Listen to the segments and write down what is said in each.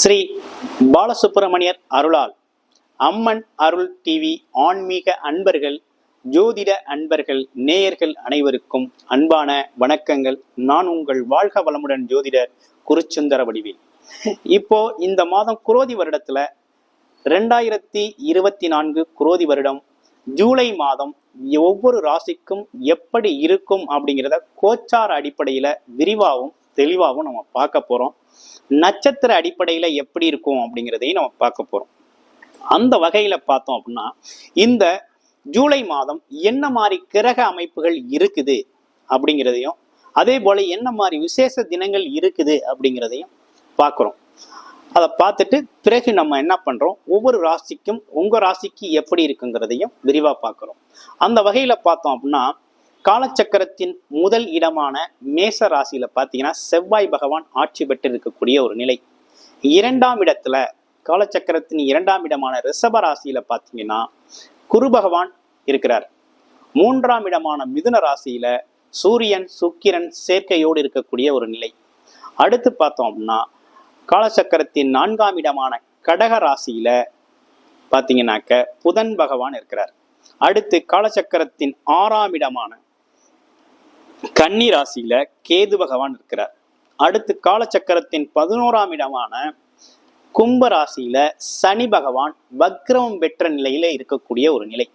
ஸ்ரீ பாலசுப்பிரமணியர் அருளால் அம்மன் அருள் டிவி ஆன்மீக அன்பர்கள் ஜோதிட அன்பர்கள் நேயர்கள் அனைவருக்கும் அன்பான வணக்கங்கள். நான் உங்கள் வாழ்க வளமுடன் ஜோதிடர் குருச்சுந்தர வடிவில். இப்போ இந்த மாதம் குரோதி வருடத்துல ரெண்டாயிரத்தி இருபத்தி நான்கு குரோதி வருடம் ஜூலை மாதம் ஒவ்வொரு ராசிக்கும் எப்படி இருக்கும் அப்படிங்கிறத கோச்சார அடிப்படையில விரிவாகவும் தெளிவாகவும் நம்ம பார்க்க போறோம். நட்சத்திர அடிப்படையில எப்படி இருக்கும் அப்படிங்கிறதையும் நம்ம பார்க்க போறோம். அந்த வகையில பார்த்தோம் அப்படின்னா இந்த ஜூலை மாதம் என்ன மாதிரி கிரக அமைப்புகள் இருக்குது அப்படிங்கிறதையும் அதே போல என்ன மாதிரி விசேஷ தினங்கள் இருக்குது அப்படிங்கிறதையும் பார்க்குறோம். அதை பார்த்துட்டு பிறகு நம்ம என்ன பண்றோம்? ஒவ்வொரு ராசிக்கும் உங்க ராசிக்கு எப்படி இருக்குங்கிறதையும் விரிவா பார்க்குறோம். அந்த வகையில பார்த்தோம் அப்படின்னா காலச்சக்கரத்தின் முதல் இடமான மேச ராசியில பார்த்தீங்கன்னா செவ்வாய் பகவான் ஆட்சி பெற்று இருக்கக்கூடிய ஒரு நிலை. இரண்டாம் இடத்துல காலச்சக்கரத்தின் இரண்டாம் இடமான ரிஷப ராசியில பார்த்தீங்கன்னா குரு பகவான் இருக்கிறார். மூன்றாம் இடமான மிதுன ராசியில சூரியன் சுக்கிரன் சேர்க்கையோடு இருக்கக்கூடிய ஒரு நிலை. அடுத்து பார்த்தோம் அப்படின்னா காலச்சக்கரத்தின் நான்காம் இடமான கடக ராசியில பார்த்தீங்கன்னாக்க புதன் பகவான் இருக்கிறார். அடுத்து காலச்சக்கரத்தின் ஆறாம் இடமான கன்னி ராசியில கேது பகவான் இருக்கிறார். அடுத்து காலச்சக்கரத்தின் பதினோராம் இடமான கும்ப ராசியில சனி பகவான் வக்ரமம் பெற்ற நிலையில இருக்கக்கூடிய ஒரு நிலை.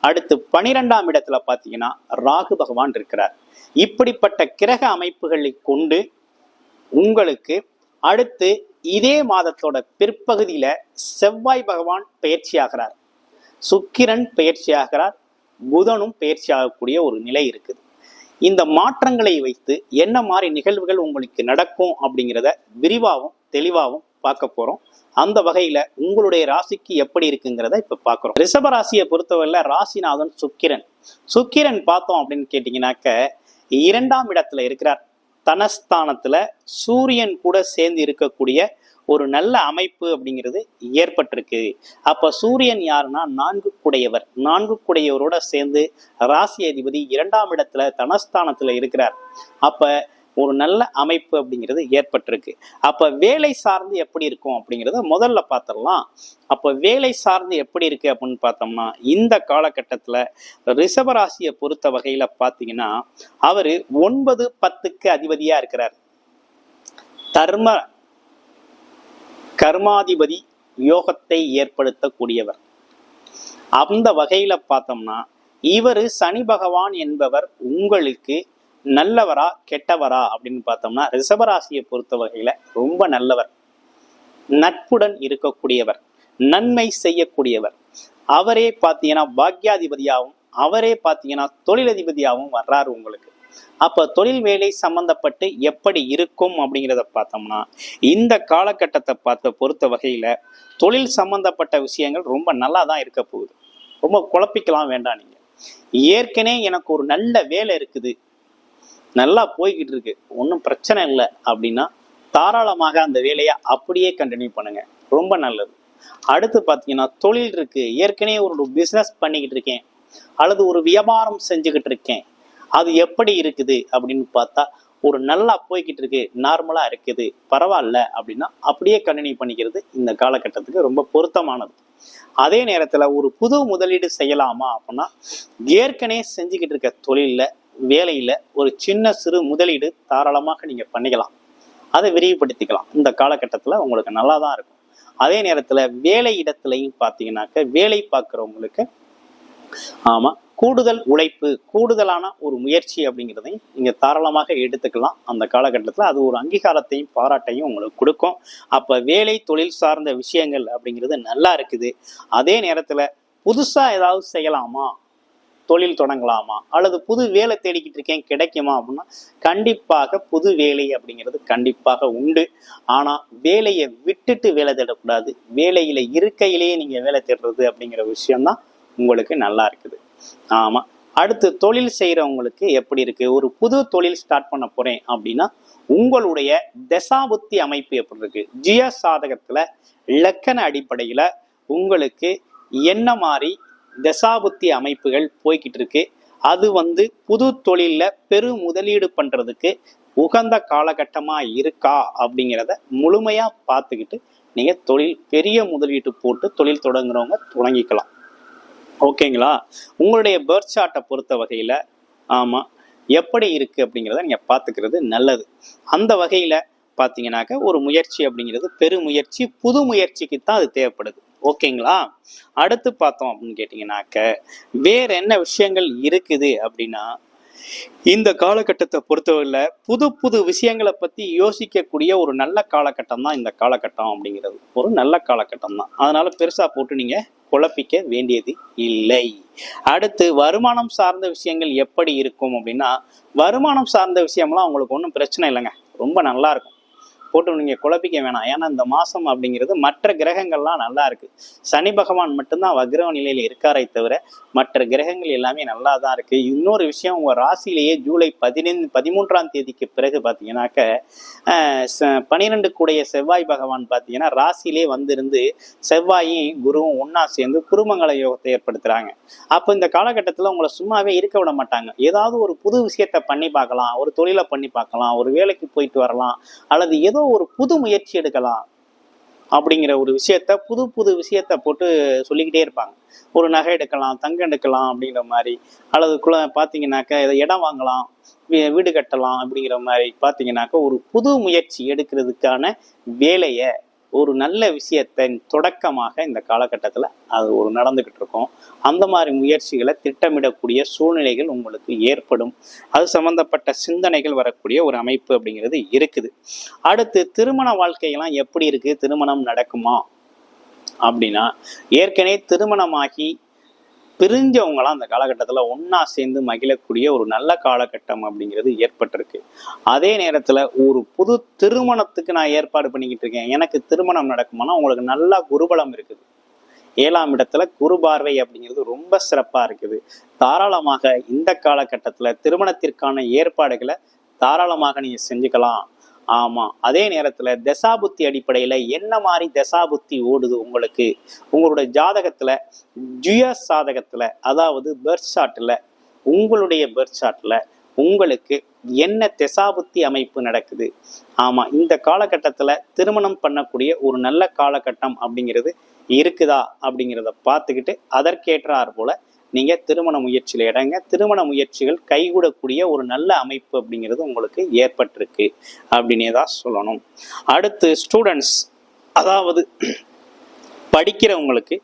அடுத்து பனிரெண்டாம் இடத்துல பார்த்தீங்கன்னா ராகு பகவான் இருக்கிறார். இப்படிப்பட்ட கிரக அமைப்புகளை கொண்டு உங்களுக்கு அடுத்து இதே மாதத்தோட பிற்பகுதியில செவ்வாய் பகவான் பயிற்சியாகிறார். சுக்கிரன் பயிற்சியாகிறார். புதனும் பயிற்சியாகக்கூடிய ஒரு நிலை இருக்குது. இந்த மாற்றங்களை வைத்து என்ன மாதிரி நிகழ்வுகள் உங்களுக்கு நடக்கும் அப்படிங்கிறத விரிவாகவும் தெளிவாகவும் பார்க்க போறோம். அந்த வகையில உங்களுடைய ராசிக்கு எப்படி இருக்குங்கிறத இப்ப பார்க்குறோம். ரிஷப ராசியை பொறுத்தவரையில ராசிநாதன் சுக்கிரன். சுக்கிரன் பார்த்தோம் அப்படின்னு கேட்டீங்கன்னாக்க இரண்டாம் இடத்துல இருக்கிறார். தனஸ்தானத்துல சூரியன் கூட சேர்ந்து இருக்கக்கூடிய ஒரு நல்ல அமைப்பு அப்படிங்கிறது ஏற்பட்டிருக்கு. அப்ப சூரியன் யாருன்னா நான்கு குடையவர் நான்கு குடையவரோட சேர்ந்து ராசி அதிபதி இரண்டாம் இடத்துல தனஸ்தானத்துல இருக்கிறார். அப்ப ஒரு நல்ல அமைப்பு அப்படிங்கிறது ஏற்பட்டிருக்கு. அப்ப வேலை சார்ந்து எப்படி இருக்கும் அப்படிங்கிறத முதல்ல பார்த்துடலாம் அப்ப வேலை சார்ந்து எப்படி இருக்கு அப்படின்னு பார்த்தோம்னா இந்த காலகட்டத்துல ரிஷபராசியை பொறுத்த வகையில பார்த்தீங்கன்னா அவரு ஒன்பது பத்துக்கு அதிபதியா இருக்கிறார். தர்ம கர்மாதிபதி யோகத்தை ஏற்படுத்தக்கூடியவர். அந்த வகையில பார்த்தோம்னா இவர் சனி பகவான் என்பவர் உங்களுக்கு நல்லவரா கெட்டவரா அப்படின்னு பார்த்தோம்னா ரிஷபராசியை பொறுத்த வகையில ரொம்ப நல்லவர். நட்புடன் இருக்கக்கூடியவர். நன்மை செய்யக்கூடியவர். அவரே பார்த்தீங்கன்னா பாக்யாதிபதியாகவும் அவரே பார்த்தீங்கன்னா தொழிலதிபதியாகவும் வர்றாரு உங்களுக்கு. அப்போ தொழில் வேலை சம்மந்தப்பட்டு எப்படி இருக்கும் அப்படிங்கிறத பார்த்தோம்னா இந்த காலகட்டத்தை பார்த்த பொறுத்த வகையில் தொழில் சம்மந்தப்பட்ட விஷயங்கள் ரொம்ப நல்லா தான் இருக்க போகுது. ரொம்ப குழப்பிக்கலாம் வேண்டாம் நீங்கள் ஏற்கனவே எனக்கு ஒரு நல்ல வேலை இருக்குது. நல்லா போய்கிட்டு இருக்கு. ஒன்றும் பிரச்சனை இல்லை அப்படின்னா தாராளமாக அந்த வேலையை அப்படியே கண்டினியூ பண்ணுங்க. ரொம்ப நல்லது. அடுத்து பார்த்தீங்கன்னா தொழில் இருக்கு. ஏற்கனவே ஒரு பிஸ்னஸ் பண்ணிக்கிட்டு இருக்கேன். அல்லது ஒரு வியாபாரம் செஞ்சுக்கிட்டு இருக்கேன். அது எப்படி இருக்குது அப்படின்னு பார்த்தா ஒரு நல்லா போய்கிட்டு இருக்கு நார்மலா இருக்குது பரவாயில்ல அப்படின்னா அப்படியே கண்டினியூ பண்ணிக்கிறது இந்த காலகட்டத்துக்கு ரொம்ப பொருத்தமானது. அதே நேரத்துல ஒரு புது முதலீடு செய்யலாமா அப்படின்னா ஏற்கனவே செஞ்சுக்கிட்டு இருக்க தொழிலில் வேலையில ஒரு சின்ன சிறு முதலீடு தாராளமாக நீங்க பண்ணிக்கலாம். அதை விரிவுபடுத்திக்கலாம். இந்த காலகட்டத்துல உங்களுக்கு நல்லா தான் இருக்கும். அதே நேரத்துல வேலை இடத்துலையும் பார்த்தீங்கன்னாக்க வேலை பார்க்குறவங்களுக்கு ஆமா கூடுதல் உழைப்பு கூடுதலான ஒரு முயற்சி அப்படிங்கிறதையும் நீங்கள் தாராளமாக எடுத்துக்கலாம். அந்த காலகட்டத்தில் அது ஒரு அங்கீகாரத்தையும் பாராட்டையும் உங்களுக்கு கொடுக்கும். அப்போ வேலை தொழில் சார்ந்த விஷயங்கள் அப்படிங்கிறது நல்லா இருக்குது. அதே நேரத்தில் புதுசாக ஏதாவது செய்யலாமா? தொழில் தொடங்கலாமா? அல்லது புது வேலை தேடிக்கிட்டு இருக்கேன் கிடைக்குமா அப்படின்னா கண்டிப்பாக புது வேலை அப்படிங்கிறது கண்டிப்பாக உண்டு. ஆனால் வேலையை விட்டுட்டு வேலை தேடக்கூடாது. வேலையில் இருக்கையிலேயே நீங்கள் வேலை தேடுறது அப்படிங்கிற விஷயம்தான் உங்களுக்கு நல்லா இருக்குது. ஆமா. அடுத்து தொழில் செய்யறவங்களுக்கு எப்படி இருக்கு? ஒரு புது தொழில் ஸ்டார்ட் பண்ண போறேன் அப்படின்னா உங்களுடைய தசாபுத்தி அமைப்பு எப்படி இருக்கு? ஜிய சாதகத்துல இலக்கண அடிப்படையில உங்களுக்கு என்ன மாதிரி தசாபுத்தி அமைப்புகள் போய்கிட்டு இருக்கு? அது வந்து புது தொழிலில் பெரு முதலீடு பண்றதுக்கு உகந்த காலகட்டமா இருக்கா? அப்படிங்கிறத முழுமையா பார்த்துக்கிட்டு நீங்கள் தொழில் பெரிய முதலீட்டு போட்டு தொழில் தொடங்குறவங்க தொடங்கிக்கலாம். ஓகேங்களா? உங்களுடைய பேர்த் சார்ட்டை பொறுத்த வகையில் ஆமாம் எப்படி இருக்குது அப்படிங்கிறத நீங்கள் பார்த்துக்கிறது நல்லது. அந்த வகையில் பார்த்தீங்கன்னாக்க ஒரு முயற்சி அப்படிங்கிறது பெருமுயற்சி புது முயற்சிக்கு தான் அது தேவைப்படுது. ஓகேங்களா? அடுத்து பார்த்தோம் அப்படின்னு கேட்டிங்கனாக்க வேற என்ன விஷயங்கள் இருக்குது அப்படின்னா இந்த காலகட்டத்தை பொறுத்தவரையில் புது புது விஷயங்களை பற்றி யோசிக்கக்கூடிய ஒரு நல்ல காலகட்டம் தான் இந்த காலகட்டம் அப்படிங்கிறது. ஒரு நல்ல காலகட்டம் தான் அதனால் பெருசாக போட்டு நீங்கள் குழப்பிக்க வேண்டியது இல்லை. அடுத்து வருமானம் சார்ந்த விஷயங்கள் எப்படி இருக்கும் அப்படின்னா வருமானம் சார்ந்த விஷயம்லாம் அவங்களுக்கு ஒன்றும் பிரச்சனை இல்லைங்க. ரொம்ப நல்லா இருக்கும். போட்டு நீங்கள் குழப்பிக்க வேணாம். ஏன்னா இந்த மாதம் அப்படிங்கிறது மற்ற கிரகங்கள்லாம் நல்லா இருக்குது சனி பகவான் மட்டும்தான் வக்ரவ நிலையில் இருக்காரே தவிர மற்ற கிரகங்கள் எல்லாமே நல்லா தான் இருக்குது இன்னொரு விஷயம் உங்கள் ராசியிலேயே ஜூலை பதினைந்து பதிமூன்றாம் தேதிக்கு பிறகு பார்த்தீங்கன்னாக்க ஆஹ், பனிரெண்டு செவ்வாய் பகவான் பார்த்தீங்கன்னா ராசியிலே வந்திருந்து செவ்வாயும் குருவும் ஒன்றா சேர்ந்து குருமங்கல யோகத்தை ஏற்படுத்துறாங்க. அப்போ இந்த காலகட்டத்தில் உங்களை சும்மாவே இருக்க விட மாட்டாங்க. ஏதாவது ஒரு புது விஷயத்த பண்ணி பார்க்கலாம் ஒரு தொழிலை பண்ணி பார்க்கலாம் ஒரு வேலைக்கு போயிட்டு வரலாம் அல்லது ஏதோ ஒரு புது முயற்சி எடுக்கலாம் அப்படிங்கிற ஒரு விஷயத்த புது புது விஷயத்த போட்டு சொல்லிக்கிட்டே இருப்பாங்க. ஒரு நகை எடுக்கலாம் தங்கம் எடுக்கலாம் அப்படிங்கிற மாதிரி. அல்லது குல பார்த்தீங்கன்னாக்க இதை இடம் வாங்கலாம் வீ- வீடு கட்டலாம் அப்படிங்கிற மாதிரி பார்த்தீங்கன்னாக்க ஒரு புது முயற்சி எடுக்கிறதுக்கான வேலையை ஒரு நல்ல விஷயத்தின் தொடக்கமாக இந்த காலகட்டத்தில் அது ஒரு நடந்துக்கிட்டு இருக்கும். அந்த மாதிரி முயற்சிகளை திட்டமிடக்கூடிய சூழ்நிலைகள் உங்களுக்கு ஏற்படும். அது சம்பந்தப்பட்ட சிந்தனைகள் வரக்கூடிய ஒரு அமைப்பு அப்படிங்கிறது இருக்குது. அடுத்து திருமண வாழ்க்கையெல்லாம் எப்படி இருக்குது திருமணம் நடக்குமா? அப்படின்னா ஏற்கனவே திருமணமாகி பிரிஞ்சவங்களாம் அந்த காலகட்டத்தில் ஒன்றா சேர்ந்து மகிழக்கூடிய ஒரு நல்ல காலகட்டம் அப்படிங்கிறது ஏற்பட்டிருக்கு. அதே நேரத்தில் ஒரு புது திருமணத்துக்கு நான் ஏற்பாடு பண்ணிக்கிட்டு இருக்கேன். எனக்கு திருமணம் நடக்குமானா உங்களுக்கு நல்லா குருபலம் இருக்குது. ஏழாம் இடத்துல குரு பார்வை அப்படிங்கிறது ரொம்ப சிறப்பாக இருக்குது. தாராளமாக இந்த காலகட்டத்தில் திருமணத்திற்கான ஏற்பாடுகளை தாராளமாக நீங்கள் செஞ்சுக்கலாம். ஆமாம் அதே நேரத்தில் தசாபுத்தி அடிப்படையில் என்ன மாதிரி தசாபுத்தி ஓடுது உங்களுக்கு? உங்களுடைய ஜாதகத்தில் ஜுய சாதகத்தில் அதாவது பர்த் சார்ட்டில் உங்களுடைய பர்த் சார்ட்டில் உங்களுக்கு என்ன திசாபுத்தி அமைப்பு நடக்குது? ஆமாம் இந்த காலகட்டத்தில் திருமணம் பண்ணக்கூடிய ஒரு நல்ல காலகட்டம் அப்படிங்கிறது இருக்குதா அப்படிங்கிறத பார்த்துக்கிட்டு அதற்கேற்றார் போல் நீங்கள் திருமண முயற்சியில் இடங்க திருமண முயற்சிகள் கைகூடக்கூடிய ஒரு நல்ல அமைப்பு அப்படிங்கிறது உங்களுக்கு ஏற்பட்டிருக்கு அப்படின்னே தான் சொல்லணும். அடுத்து ஸ்டூடெண்ட்ஸ் அதாவது படிக்கிறவங்களுக்கு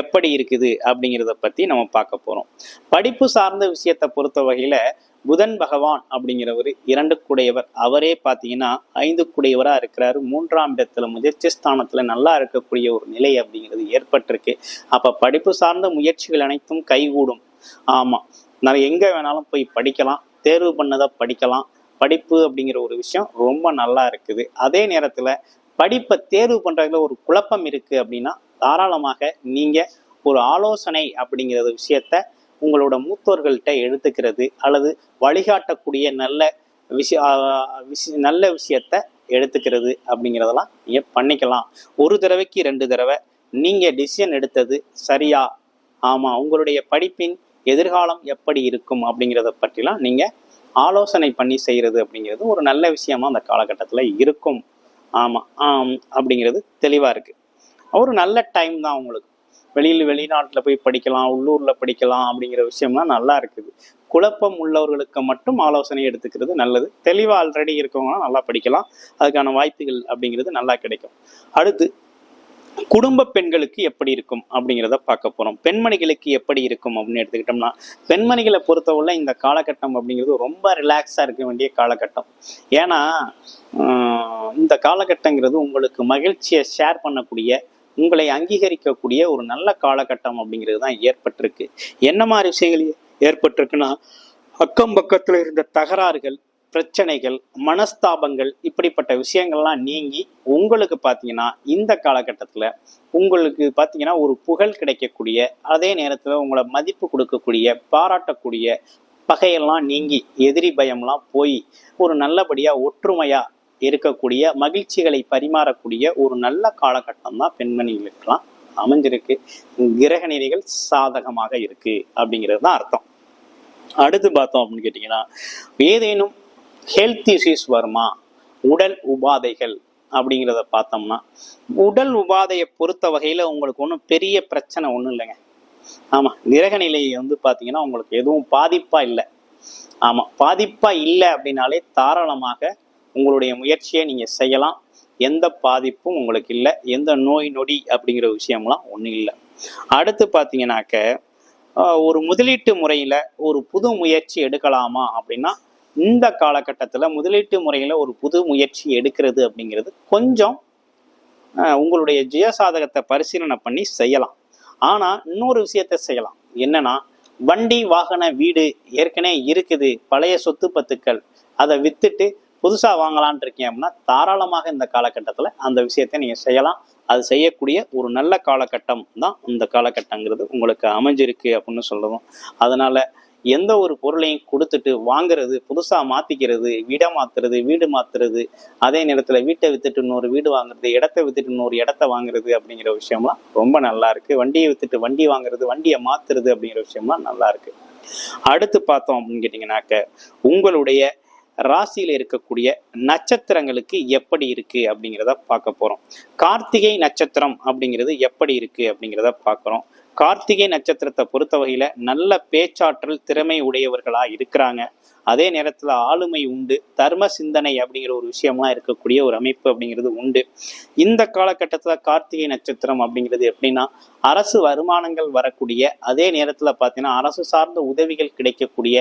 எப்படி இருக்குது அப்படிங்கிறத பற்றி நம்ம பார்க்க போகிறோம் படிப்பு சார்ந்த விஷயத்தை பொறுத்த வகையில் புதன் பகவான் அப்படிங்கிறவர் இரண்டு கூடையவர். அவரே பார்த்தீங்கன்னா ஐந்து கூடையவராக இருக்கிறாரு. மூன்றாம் இடத்துல முயற்சி ஸ்தானத்தில் நல்லா இருக்கக்கூடிய ஒரு நிலை அப்படிங்கிறது ஏற்பட்டிருக்கு. அப்போ படிப்பு சார்ந்த முயற்சிகள் அனைத்தும் கைகூடும். ஆமாம் நான் எங்கே வேணாலும் போய் படிக்கலாம். தேர்வு பண்ணதை படிக்கலாம். படிப்பு அப்படிங்கிற ஒரு விஷயம் ரொம்ப நல்லா இருக்குது. அதே நேரத்தில் படிப்பை தேர்வு பண்ணுறதுல ஒரு குழப்பம் இருக்குது அப்படின்னா தாராளமாக நீங்கள் ஒரு ஆலோசனை அப்படிங்கிற விஷயத்த உங்களோட மூத்தோர்கள்ட்ட எடுத்துக்கிறது அல்லது வழிகாட்டக்கூடிய நல்ல விஷய விஷய நல்ல விஷயத்த எடுத்துக்கிறது அப்படிங்கிறதெல்லாம் நீங்கள் பண்ணிக்கலாம். ஒரு தடவைக்கு ரெண்டு தடவை நீங்கள் டிசிஷன் எடுத்தது சரியா? ஆமாம் உங்களுடைய படிப்பின் எதிர்காலம் எப்படி இருக்கும் அப்படிங்கிறத பற்றிலாம் நீங்கள் ஆலோசனை பண்ணி செய்கிறது அப்படிங்கிறது ஒரு நல்ல விஷயமா அந்த காலகட்டத்தில் இருக்கும். ஆமாம் ஆம் அப்படிங்கிறது தெளிவாக இருக்குது ஒரு நல்ல டைம் தான் உங்களுக்கு. வெளியில் வெளிநாட்டில் போய் படிக்கலாம் உள்ளூரில் படிக்கலாம் அப்படிங்கிற விஷயம்லாம் நல்லா இருக்குது. குழப்பம் உள்ளவர்களுக்கு மட்டும் ஆலோசனை எடுத்துக்கிறது நல்லது. தெளிவாக ஆல்ரெடி இருக்கவங்களாம் நல்லா படிக்கலாம். அதுக்கான வாய்ப்புகள் அப்படிங்கிறது நல்லா கிடைக்கும். அடுத்து குடும்ப பெண்களுக்கு எப்படி இருக்கும் அப்படிங்கிறத பார்க்க போகிறோம் பெண்மணிகளுக்கு எப்படி இருக்கும் அப்படின்னு எடுத்துக்கிட்டோம்னா பெண்மணிகளை பொறுத்தவரை இந்த காலகட்டம் அப்படிங்கிறது ரொம்ப ரிலாக்ஸாக இருக்க வேண்டிய காலகட்டம். ஏன்னா இந்த காலகட்டங்கிறது உங்களுக்கு மகிழ்ச்சியை ஷேர் பண்ணக்கூடிய உங்களை அங்கீகரிக்கக்கூடிய ஒரு நல்ல காலகட்டம் அப்படிங்கிறது தான் ஏற்பட்டிருக்கு. என்ன மாதிரி விஷயங்கள் ஏற்பட்டிருக்குன்னா அக்கம் பக்கத்தில் இருந்த தகராறுகள் பிரச்சனைகள் மனஸ்தாபங்கள் இப்படிப்பட்ட விஷயங்கள்லாம் நீங்கி உங்களுக்கு பார்த்தீங்கன்னா இந்த காலகட்டத்தில் உங்களுக்கு பார்த்தீங்கன்னா ஒரு புகழ் கிடைக்கக்கூடிய அதே நேரத்தில் உங்களை மதிப்பு கொடுக்கக்கூடிய பாராட்டக்கூடிய பகையெல்லாம் நீங்கி எதிரி பயம்லாம் போய் ஒரு நல்லபடியாக ஒற்றுமையாக இருக்கக்கூடிய மகிழ்ச்சிகளை பரிமாறக்கூடிய ஒரு நல்ல காலகட்டம் தான் பெண்மணிகளுக்கெல்லாம் அமைஞ்சிருக்கு. கிரக நிலைகள் சாதகமாக இருக்கு அப்படிங்கிறது தான் அர்த்தம். அடுத்து பார்த்தோம் அப்படின்னு கேட்டிங்கன்னா ஏதேனும் ஹெல்த் இஷ்யூஸ் வருமா? உடல் உபாதைகள் அப்படிங்கிறத பார்த்தோம்னா உடல் உபாதையை பொறுத்த வகையில் உங்களுக்கு ஒன்றும் பெரிய பிரச்சனை ஒன்றும் இல்லைங்க. ஆமாம் கிரக நிலை வந்து பார்த்தீங்கன்னா உங்களுக்கு எதுவும் பாதிப்பாக இல்லை. ஆமாம் பாதிப்பாக இல்லை அப்படின்னாலே தாராளமாக உங்களுடைய முயற்சியை நீங்கள் செய்யலாம். எந்த பாதிப்பும் உங்களுக்கு இல்லை. எந்த நோய் நொடி அப்படிங்கிற விஷயம்லாம் ஒன்றும் இல்லை. அடுத்து பார்த்தீங்கன்னாக்க ஒரு முதலீட்டு முறையில் ஒரு புது முயற்சி எடுக்கலாமா அப்படின்னா இந்த காலகட்டத்தில் முதலீட்டு முறையில் ஒரு புது முயற்சி எடுக்கிறது அப்படிங்கிறது கொஞ்சம் உங்களுடைய ஜெயசாதகத்தை பரிசீலனை பண்ணி செய்யலாம். ஆனால் இன்னொரு விஷயத்த செய்யலாம். என்னன்னா வண்டி வாகன வீடு ஏற்கனவே இருக்குது. பழைய சொத்து பத்துக்கள். அதை வித்துட்டு புதுசாக வாங்கலான் இருக்கீங்க அப்படின்னா தாராளமாக இந்த காலகட்டத்தில் அந்த விஷயத்தை நீங்கள் செய்யலாம். அது செய்யக்கூடிய ஒரு நல்ல காலகட்டம் தான் இந்த காலகட்டங்கிறது உங்களுக்கு அமைஞ்சிருக்கு அப்படின்னு சொல்லுவோம் அதனால் எந்த ஒரு பொருளையும் கொடுத்துட்டு வாங்குறது புதுசாக மாற்றிக்கிறது வீடை மாற்றுறது வீடு மாற்றுறது அதே நேரத்தில் வீட்டை வித்துட்டு இன்னொரு வீடு வாங்குறது இடத்த வித்துட்டு இன்னொரு இடத்த வாங்குறது அப்படிங்கிற விஷயம்லாம் ரொம்ப நல்லா இருக்கு. வண்டியை வித்துட்டு வண்டி வாங்குறது வண்டியை மாத்துறது அப்படிங்கிற விஷயம்லாம் நல்லா இருக்கு. அடுத்து பார்த்தோம் அப்படின்னு கேட்டிங்கனாக்க உங்களுடைய ராசியில் இருக்கக்கூடிய நட்சத்திரங்களுக்கு எப்படி இருக்கு அப்படிங்கிறத பார்க்க போறோம். கார்த்திகை நட்சத்திரம் அப்படிங்கிறது எப்படி இருக்கு அப்படிங்கிறத பார்க்குறோம் கார்த்திகை நட்சத்திரத்தை பொறுத்த வகையில நல்ல பேச்சாற்றல் திறமை உடையவர்களா இருக்கிறாங்க. அதே நேரத்தில் ஆளுமை உண்டு தர்ம சிந்தனை அப்படிங்கிற ஒரு விஷயம்லாம் இருக்கக்கூடிய ஒரு அமைப்பு அப்படிங்கிறது உண்டு. இந்த காலகட்டத்தில் கார்த்திகை நட்சத்திரம் அப்படிங்கிறது எப்படின்னா அரசு வருமானங்கள் வரக்கூடிய அதே நேரத்தில் பார்த்தீங்கன்னா அரசு சார்ந்த உதவிகள் கிடைக்கக்கூடிய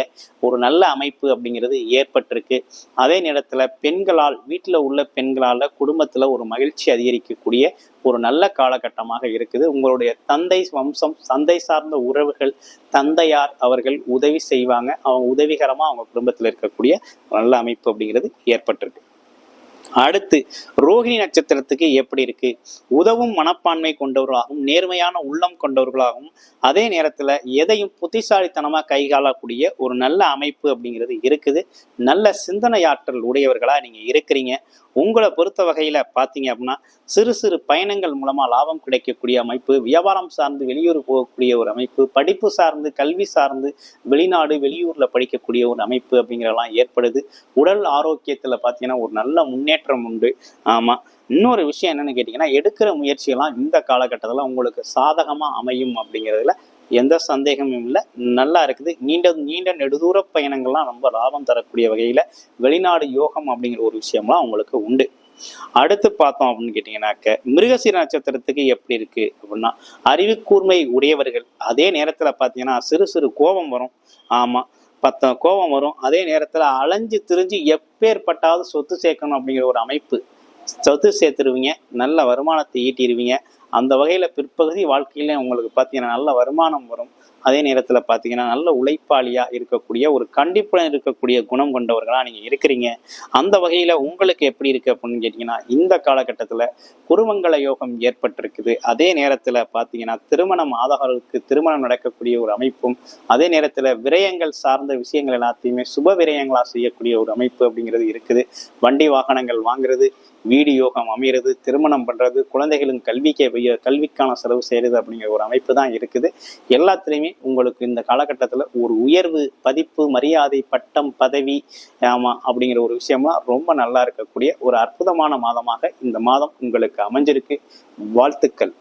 ஒரு நல்ல அமைப்பு அப்படிங்கிறது ஏற்பட்டிருக்கு. அதே நேரத்தில் பெண்களால் வீட்டில் உள்ள பெண்களால் குடும்பத்தில் ஒரு மகிழ்ச்சி அதிகரிக்கக்கூடிய ஒரு நல்ல காலகட்டமாக இருக்குது. உங்களுடைய தந்தை வம்சம் தந்தை சார்ந்த உறவுகள் தந்தையார் அவர்கள் உதவி செய்வாங்க. அவங்க உதவிகரமாக அவங்க குடும்பத்தில் இருக்கக்கூடிய நல்ல அமைப்பு அப்படிங்கிறது ஏற்பட்டிருக்கு. அடுத்து ரோகிணி நட்சத்திரத்துக்கு எப்படி இருக்கு? உதவும் மனப்பான்மை கொண்டவர்களாகவும் நேர்மையான உள்ளம் கொண்டவர்களாகவும் அதே நேரத்துல எதையும் புத்திசாலித்தனமா கைகாலக்கூடிய ஒரு நல்ல அமைப்பு அப்படிங்கிறது இருக்குது. நல்ல சிந்தனையாற்றல் உடையவர்களா நீங்க இருக்கிறீங்க. உங்களை பொறுத்த வகையில் பார்த்தீங்க அப்படின்னா சிறு சிறு பயணங்கள் மூலமாக லாபம் கிடைக்கக்கூடிய அமைப்பு வியாபாரம் சார்ந்து வெளியூர் போகக்கூடிய ஒரு அமைப்பு படிப்பு சார்ந்து கல்வி சார்ந்து வெளிநாடு வெளியூரில் படிக்கக்கூடிய ஒரு அமைப்பு அப்படிங்கிறதெல்லாம் ஏற்படுது. உடல் ஆரோக்கியத்தில் பார்த்தீங்கன்னா ஒரு நல்ல முன்னேற்றம் உண்டு. ஆமாம் இன்னொரு விஷயம் என்னென்னு கேட்டிங்கன்னா எடுக்கிற முயற்சியெல்லாம் இந்த காலகட்டத்தில் உங்களுக்கு சாதகமாக அமையும் அப்படிங்கிறதுல எந்த சந்தேகமும் இல்லை. நல்லா இருக்குது. நீண்ட நீண்ட நெடுதூர பயணங்கள்லாம் ரொம்ப லாபம் தரக்கூடிய வகையில் வெளிநாடு யோகம் அப்படிங்கிற ஒரு விஷயம்லாம் உங்களுக்கு உண்டு. அடுத்து பார்த்தோம் அப்படின்னு கேட்டிங்கனாக்க மிருகசீர நட்சத்திரத்துக்கு எப்படி இருக்கு அப்படின்னா அறிவுக்கூர்மை உடையவர்கள். அதே நேரத்தில் பார்த்தீங்கன்னா சிறு சிறு கோபம் வரும். ஆமா பத்த கோபம் வரும். அதே நேரத்தில் அலைஞ்சு திரிஞ்சு எப்பேற்பட்டாவது சொத்து சேர்க்கணும் அப்படிங்கிற ஒரு அமைப்பு. சொத்து சேர்த்துருவீங்க. நல்ல வருமானத்தை ஈட்டிடுவீங்க அந்த வகையில் பிற்பகுதி வாழ்க்கையில உங்களுக்கு பார்த்தீங்கன்னா நல்ல வருமானம் வரும். அதே நேரத்தில் பார்த்தீங்கன்னா நல்ல உழைப்பாளியாக இருக்கக்கூடிய ஒரு கண்டிப்புடன் இருக்கக்கூடிய குணம் கொண்டவர்களாக நீங்கள் இருக்கிறீங்க. அந்த வகையில் உங்களுக்கு எப்படி இருக்குது அப்படின்னு கேட்டிங்கன்னா இந்த காலகட்டத்தில் குருமங்கள யோகம் ஏற்பட்டிருக்குது. அதே நேரத்தில் பார்த்தீங்கன்னா திருமணம் ஆதவர்களுக்கு திருமணம் நடக்கக்கூடிய ஒரு அமைப்பும் அதே நேரத்தில் விரயங்கள் சார்ந்த விஷயங்கள் எல்லாத்தையுமே சுப விரயங்களாக செய்யக்கூடிய ஒரு அமைப்பு அப்படிங்கிறது இருக்குது. வண்டி வாகனங்கள் வாங்குறது வீடு யோகம் அமைகிறது திருமணம் பண்ணுறது குழந்தைகளின் கல்விக்கு வைய- கல்விக்கான செலவு செய்கிறது அப்படிங்கிற ஒரு அமைப்பு தான் இருக்குது. எல்லாத்துலேயுமே உங்களுக்கு இந்த காலகட்டத்தில் ஒரு உயர்வு பதிப்பு மரியாதை பட்டம் பதவி ஆமாம் அப்படிங்கிற ஒரு விஷயம்லாம் ரொம்ப நல்லா இருக்கக்கூடிய ஒரு அற்புதமான மாதமாக இந்த மாதம் உங்களுக்கு அமைஞ்சிருக்கு. வாழ்த்துக்கள்.